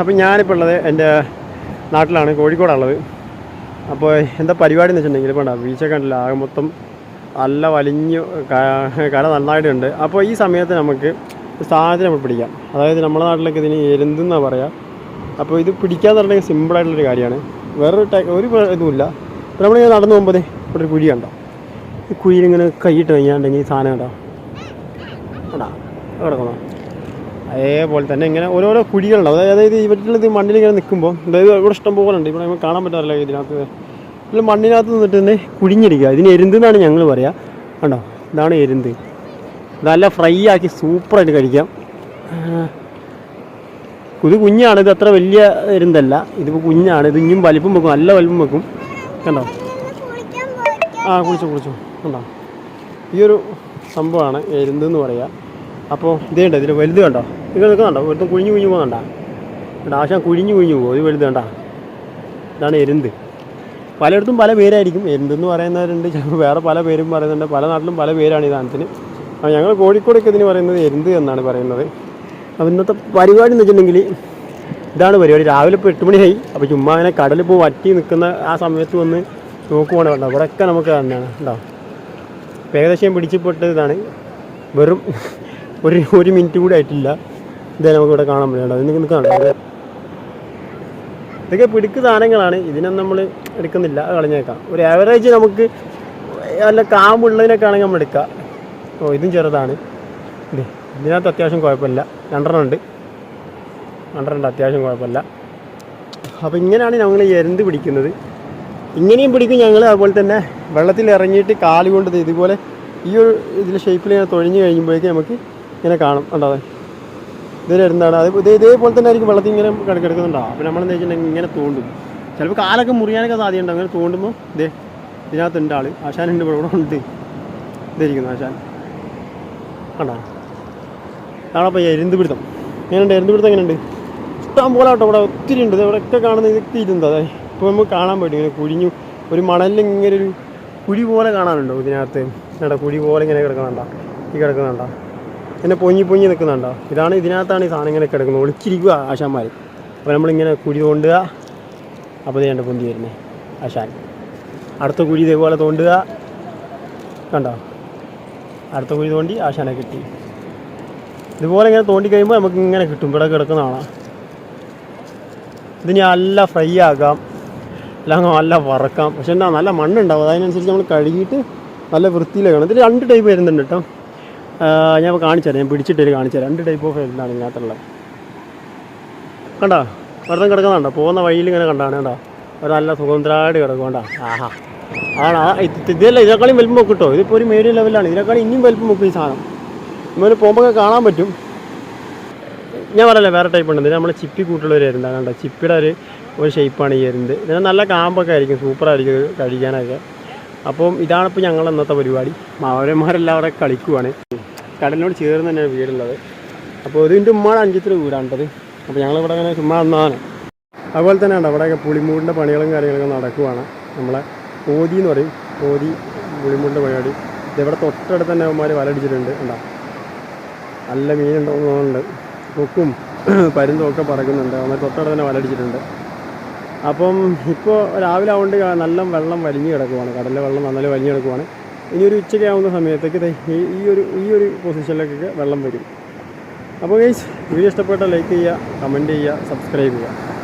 അപ്പോൾ ഞാനിപ്പോൾ ഉള്ളത് എന്റെ നാട്ടിലാണ് കോഴിക്കോടുള്ളത് അപ്പോൾ എന്താ പരിപാടി എന്ന് വെച്ചിട്ടുണ്ടെങ്കിൽ ഉണ്ടാവും വീഴ്ച ഉണ്ടല്ലോ ആകെ മൊത്തം നല്ല വലിഞ്ഞു ക- കര നന്നായിട്ടുണ്ട്. അപ്പോൾ ഈ സമയത്ത് നമുക്ക് ഒരു സാധനം നമ്മൾ പിടിക്കാം. അതായത് നമ്മുടെ നാട്ടിലൊക്കെ ഇതിന് എരുന്തെന്നാണ് പറയുക അപ്പോൾ ഇത് പിടിക്കാന്ന് പറഞ്ഞാൽ സിമ്പിളായിട്ടുള്ളൊരു കാര്യമാണ്. വേറൊരു ടൈ ഒരു ഇതുമില്ല. ഇപ്പോൾ നമ്മളിങ്ങനെ നടന്നു പോകുമ്പോൾ ഇവിടെ ഒരു കുഴി കണ്ടോ? ഈ കുഴിയിൽ ഇങ്ങനെ കൈയിട്ട് കഴിഞ്ഞാണ്ടെങ്കിൽ സാധനം കണ്ടോ? കണ്ടാ? കിടക്കണോ അതേപോലെ തന്നെ ഇങ്ങനെ ഓരോരോ കുഴികളുണ്ടാവും. അതായത് ഇവറ്റിൽ ഇത് മണ്ണിൽ ഇങ്ങനെ നിൽക്കുമ്പോൾ അതായത് ഇവിടെ ഇഷ്ടം പോലെ ഉണ്ട്. ഇവിടെ നമുക്ക് കാണാൻ പറ്റാറില്ല ഇതിനകത്ത്. ഇതിൽ മണ്ണിനകത്ത് നിന്നിട്ട് തന്നെ കുഴിഞ്ഞിരിക്കുക. ഇതിന് എരുന്ത് എന്നാണ് ഞങ്ങൾ പറയുക കണ്ടോ? ഇതാണ് എരുന്ത്. നല്ല ഫ്രൈ ആക്കി സൂപ്പറായിട്ട് കഴിക്കാം. ഇത് കുഞ്ഞാണ്. ഇത് അത്ര വലിയ എരുന്തല്ല. ഇതിപ്പോൾ കുഞ്ഞാണ്. ഇത് ഇനിയും വലിപ്പം വെക്കും. നല്ല വലിപ്പം വെക്കും. കണ്ടോ? ആ കുളിച്ചു കുളിച്ചു. കണ്ടോ? ഈ ഒരു സംഭവമാണ് എരുന്ത് എന്ന് പറയുക അപ്പോൾ ഇതേ ഉണ്ട് ഇതിൽ വലുത് കണ്ടോ? നിങ്ങൾ നിൽക്കുന്നുണ്ടോ വലുതും കുഴിഞ്ഞു കുഴിഞ്ഞു പോകണ്ട കണ്ടോ ആശാൻ കുഴിഞ്ഞു കുഴിഞ്ഞു പോകും. ഇത് വലുത് കണ്ടോ? ഇതാണ് എരുന്ത്. പലയിടത്തും പല പേരായിരിക്കും. എരുന്തെന്ന് പറയുന്നവരുണ്ട്. വേറെ പല പേരും പറയുന്നുണ്ട്. പല നാട്ടിലും പല പേരാണ് ഈ സാധനത്തിന്. അപ്പോൾ ഞങ്ങൾ കോഴിക്കോടൊക്കെ ഇതിന് പറയുന്നത് എരുന്ത് എന്നാണ് പറയുന്നത്. അപ്പോൾ ഇന്നത്തെ പരിപാടി എന്ന് വെച്ചിട്ടുണ്ടെങ്കിൽ ഇതാണ് പരിപാടി. രാവിലെ ഇപ്പോൾ എട്ട് മണിയായി. അപ്പോൾ ചുമ്മാ അങ്ങനെ കടലിൽ ഇപ്പോൾ വറ്റി നിൽക്കുന്ന ആ സമയത്ത് വന്ന് നോക്കുവാണ് വേണ്ട ഇവിടെയൊക്കെ നമുക്ക് തന്നെയാണ് ഇപ്പം ഏകദേശം പിടിച്ചിപ്പെട്ട ഇതാണ്. വെറും ഒരു ഒരു മിനിറ്റ് കൂടി ആയിട്ടില്ല. ഇതേ നമുക്ക് ഇവിടെ കാണാൻ പറ്റുന്നുണ്ടോ നിങ്ങൾക്ക് കാണാം. ഇതൊക്കെ പിടുക്ക് സാധനങ്ങളാണ്. ഇതിനൊന്നും നമ്മൾ എടുക്കുന്നില്ല. കളഞ്ഞേക്കാം. ഒരു ആവറേജ് നമുക്ക് നല്ല കാമ്പുള്ളതിനൊക്കെ ആണെങ്കിൽ നമ്മൾ എടുക്കാം. ഓ ഇതും ചെറുതാണ്. ഇത് ഇതിനകത്ത് അത്യാവശ്യം കുഴപ്പമില്ല. രണ്ടെണ്ണം ഉണ്ട്. രണ്ടെണ്ണം അത്യാവശ്യം കുഴപ്പമില്ല. അപ്പോൾ ഇങ്ങനെയാണ് ഞങ്ങൾ എരുന്ത് പിടിക്കുന്നത്. ഇങ്ങനെയും പിടിക്കും ഞങ്ങൾ അതുപോലെ തന്നെ വെള്ളത്തിൽ ഇറങ്ങിയിട്ട് കാലുകൊണ്ട് ഇതുപോലെ ഈ ഒരു ഇതിൽ ഷേപ്പിൽ ഞാൻ തൊഴിഞ്ഞ് കഴിയുമ്പോഴേക്കും നമുക്ക് ഇങ്ങനെ കാണും ഉണ്ടാവേ ഇതിൽ എന്താണ്? അത് ഇതേ ഇതേപോലെ തന്നെ ആയിരിക്കും വെള്ളത്തിൽ ഇങ്ങനെ കിട- അപ്പോൾ അപ്പോൾ നമ്മളെന്താ വെച്ചിട്ടുണ്ടെങ്കിൽ ഇങ്ങനെ തോണ്ടും. ചിലപ്പോൾ കാലൊക്കെ മുറിയാനൊക്കെ സാധ്യതയുണ്ട്. അങ്ങനെ തോണ്ടുമ്പോൾ ഇതേ ഇതിനകത്തുണ്ട് ആൾ ആശാനുണ്ട് ഇവിടെ ഇവിടെ ഉണ്ട്. ഇതായിരിക്കുന്നു ആശാൻ. കണ്ടോ? അതാണപ്പോൾ എരുന്ത് പിടുത്തം. എങ്ങനെയുണ്ട്? എരുന്ത് പിടുത്തം എങ്ങനെയുണ്ട്? ഇഷ്ടം പോലെ കേട്ടോ ഇവിടെ ഒത്തിരി ഉണ്ട്. ഇവിടെയൊക്കെ കാണുന്ന ഇതൊക്കെ ഇരുന്നത് അതെ ഇപ്പോൾ നമുക്ക് കാണാൻ പറ്റും. ഇങ്ങനെ കുഴിഞ്ഞു ഒരു മണലിൽ ഇങ്ങനെ ഒരു കുഴി പോലെ കാണാനുണ്ടോ ഇതിനകത്ത്? കേട്ടോ കുഴി പോലെ ഇങ്ങനെ കിടക്കണണ്ട? ഈ കിടക്കുന്നുണ്ടോ ഇങ്ങനെ പൊങ്ങി പൊങ്ങി നിൽക്കുന്നുണ്ടോ? ഇതാണ് ഇതിനകത്താണ് ഈ സാധനം ഇങ്ങനെ കിടക്കുന്നത്. ഒളിച്ചിരിക്കുക ആശാന്മാർ അപ്പോൾ നമ്മളിങ്ങനെ കുഴി തോണ്ടുക. അപ്പോൾ ഇതേണ്ട പൊന്തി വരുന്നത് ആശാൻ. അടുത്ത കുഴി ഇതേപോലെ തോണ്ടുക. കണ്ടോ? അടുത്ത കുഴി തോണ്ടി ആശാനെ കിട്ടി. ഇതുപോലെ ഇങ്ങനെ തോണ്ടി കഴിയുമ്പോൾ നമുക്ക് ഇങ്ങനെ കിട്ടും. ഇവിടെ കിടക്കുന്നതാണ് ഇതിന് നല്ല ഫ്രൈ ആക്കാം അല്ലെങ്കിൽ നല്ല വറക്കാം. പക്ഷെ എന്താ നല്ല മണ്ണുണ്ടാവും. അതിനനുസരിച്ച് നമ്മൾ കഴുകിയിട്ട് നല്ല വൃത്തിയിലാക്കണം ഇതിൽ രണ്ട് ടൈപ്പ് വരുന്നുണ്ട് കേട്ടോ. ഞാൻ കാണിച്ചു കാണിച്ചുതരാം ഞാൻ പിടിച്ചിട്ട് കാണിച്ചുതരാം രണ്ട് ടൈപ്പ് ഓഫ് വരുന്നതാണ് ഇതിനകത്തുള്ളത്. കണ്ടോ? വെറുതെ കിടക്കുന്നുണ്ടോ പോകുന്ന വഴിയിൽ ഇങ്ങനെ കണ്ടാണ് കണ്ടോ? ഒരു നല്ല സുഗന്ധരായിട്ട് കിടക്കുകൊണ്ടാ ആഹാ. ആണോ. ഇതല്ല ഇതിനേക്കാളും വലിപ്പം വെക്കും കേട്ടോ ഇതിപ്പോൾ ഒരു മേരി ലെവലാണ് ഇതിനേക്കാളും ഇനിയും വലിപ്പം വെക്കും ഈ സാധനം. ഇങ്ങനെ പോകുമ്പോൾ കാണാൻ പറ്റും. ഞാൻ പറയല്ലേ വേറെ ടൈപ്പ് ഉണ്ട്. ഇത് നമ്മൾ ചിപ്പി കൂട്ടുള്ള ഒരു എരുന്താണ് കണ്ടോ? ചിപ്പിയുടെ ഒരു ഒരു ഷേപ്പാണ് ഈ എരുന്ത്. ഇതിന് നല്ല കാമ്പൊക്കെ ആയിരിക്കും. സൂപ്പറായിരിക്കും കഴിക്കാനൊക്കെ. അപ്പം ഇതാണിപ്പോൾ ഞങ്ങൾ ഇന്നത്തെ പരിപാടി. മാവരന്മാരെല്ലാം അവിടെ കളിക്കുവാണ്. കടലിനോട് ചേർന്ന് തന്നെയാണ് വീടുള്ളത്. അപ്പോൾ ഇതിന്റെ ഉമ്മയുടെ അഞ്ചിത്ര വീടാണത് അപ്പോൾ ഞങ്ങളിവിടെ അങ്ങനെ ചുമ്മാ വന്നതാണ് അതുപോലെ തന്നെ ഉണ്ട് അവിടെയൊക്കെ പുളിമൂടിന്റെ പണികളും കാര്യങ്ങളൊക്കെ നടക്കുവാണ്. നമ്മളെ ഓതി എന്ന് പറയും. ഓതി പുളിമൂടിന്റെ പരിപാടി. ഇതിവിടെ തൊട്ടടുത്ത് തന്നെ അവന്മാർ വലടിച്ചിട്ടുണ്ട്. ഉണ്ടാ നല്ല മീനുണ്ടോന്നുണ്ട് കൊക്കും പരുന്തും ഒക്കെ പറക്കുന്നുണ്ട്. അവന്മാർ തൊട്ടടുത്ത് തന്നെ വലടിച്ചിട്ടുണ്ട്. അപ്പം ഇപ്പോൾ രാവിലെ ആവുകൊണ്ട് നല്ല വെള്ളം വലിഞ്ഞു കിടക്കുവാണ്. കടലിലെ വെള്ളം നന്നായി വലിഞ്ഞു കിടക്കുവാണ്. ഇനി ഒരു ഉച്ചയ്ക്ക് ആവുന്ന സമയത്തേക്ക് ഈ ഒരു ഈ ഒരു പൊസിഷനിലേക്കൊക്കെ വെള്ളം വരും. അപ്പോൾ ഗൈസ് വീഡിയോ ഇഷ്ടപ്പെട്ട ലൈക്ക് ചെയ്യുക കമന്റ് ചെയ്യുക സബ്സ്ക്രൈബ് ചെയ്യുക.